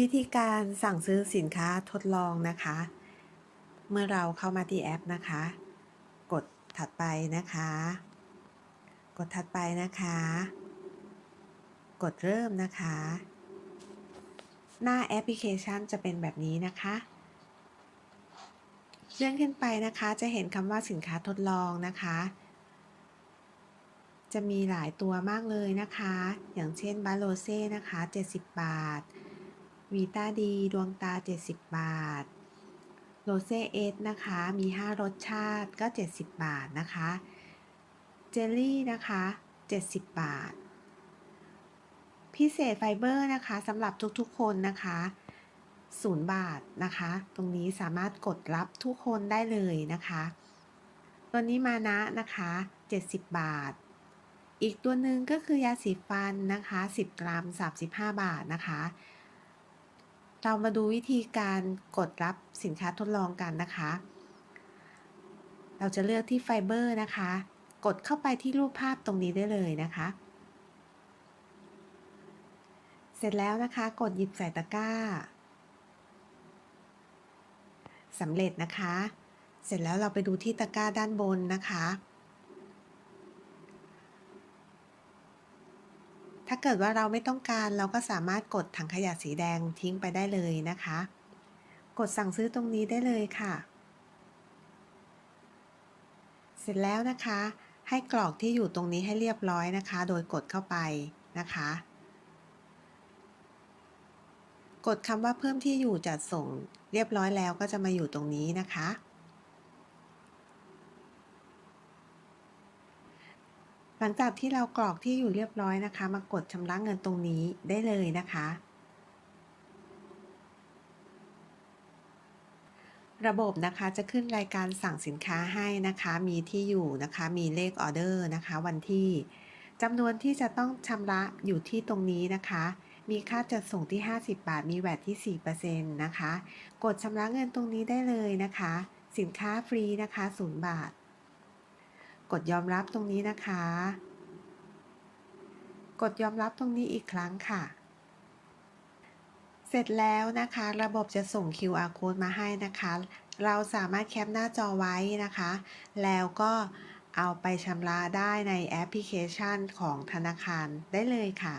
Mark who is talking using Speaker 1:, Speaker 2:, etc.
Speaker 1: วิธีการสั่งซื้อสินค้าทดลองนะคะ เมื่อเราเข้ามาที่แอปนะคะ กดถัดไปนะคะ กดถัดไปนะคะ กดเริ่มนะคะ หน้าแอปพลิเคชันจะเป็นแบบนี้นะคะเลื่อนขึ้นไปนะคะจะเห็นคำว่าสินค้าทดลองนะคะ จะมีหลายตัวมากเลยนะคะ อย่างเช่นบาโลเซ่นะคะ 70 บาท วีตาดีดวงตา 70 บาท โรเซเอสนะคะ มี 5 รสชาติก็ 70 บาทนะคะ เจลลี่นะคะ 70 บาท พิเศษไฟเบอร์นะคะสำหรับทุกๆคนนะคะ0บาทนะคะ ตรงนี้สามารถกดรับทุกคนได้เลยนะคะตัวนี้มานะนะคะ 70 บาท อีกตัวหนึ่งก็คือยาสีฟันนะคะ 10 กรัม 35 บาทนะคะ เรามาดูวิธีการกดรับสินค้าทดลองกันนะคะ เราจะเลือกที่ไฟเบอร์นะคะ กดเข้าไปที่รูปภาพตรงนี้ได้เลยนะคะ เสร็จแล้วนะคะ กดหยิบใส่ตะกร้าสำเร็จนะคะ เสร็จแล้วเราไปดูที่ตะกร้าด้านบนนะคะ ถ้าเกิดว่าเราไม่ต้องการเราก็สามารถกดถังขยะสีแดงทิ้งไปได้เลยนะคะ กดสั่งซื้อตรงนี้ได้เลยค่ะ เสร็จแล้วนะคะ ให้กรอกที่อยู่ตรงนี้ให้เรียบร้อยนะคะ โดยกดเข้าไปนะคะ กดคำว่าเพิ่มที่อยู่จัดส่งเรียบร้อยแล้วก็จะมาอยู่ตรงนี้นะคะ ลังจากที่เรากรอกที่อยู่เรียบร้อยนะคะ มากดชำระเงินตรงนี้ได้เลยนะคะ ระบบนะคะจะขึ้นรายการสั่งสินค้าให้นะคะ มีที่อยู่นะคะ มีเลขออเดอร์นะคะ วันที่จำนวนที่จะต้องชำระอยู่ที่ตรงนี้นะคะ มีค่าจัดส่งที่ 50 บาท มีแวดที่ 4%นะคะ กดชำระเงินตรงนี้ได้เลยนะคะ สินค้าฟรีนะคะ 0 บาท ดยอมรับตรงนี้นะคะ กดยอมรับตรงนี้อีกครั้งค่ะ เสร็จแล้วนะคะ ระบบจะส่ง QR code มาให้นะคะ เราสามารถแคปหน้าจอไว้นะคะ แล้วก็เอาไปชำระได้ในแอปพลิเคชันของธนาคารได้เลยค่ะ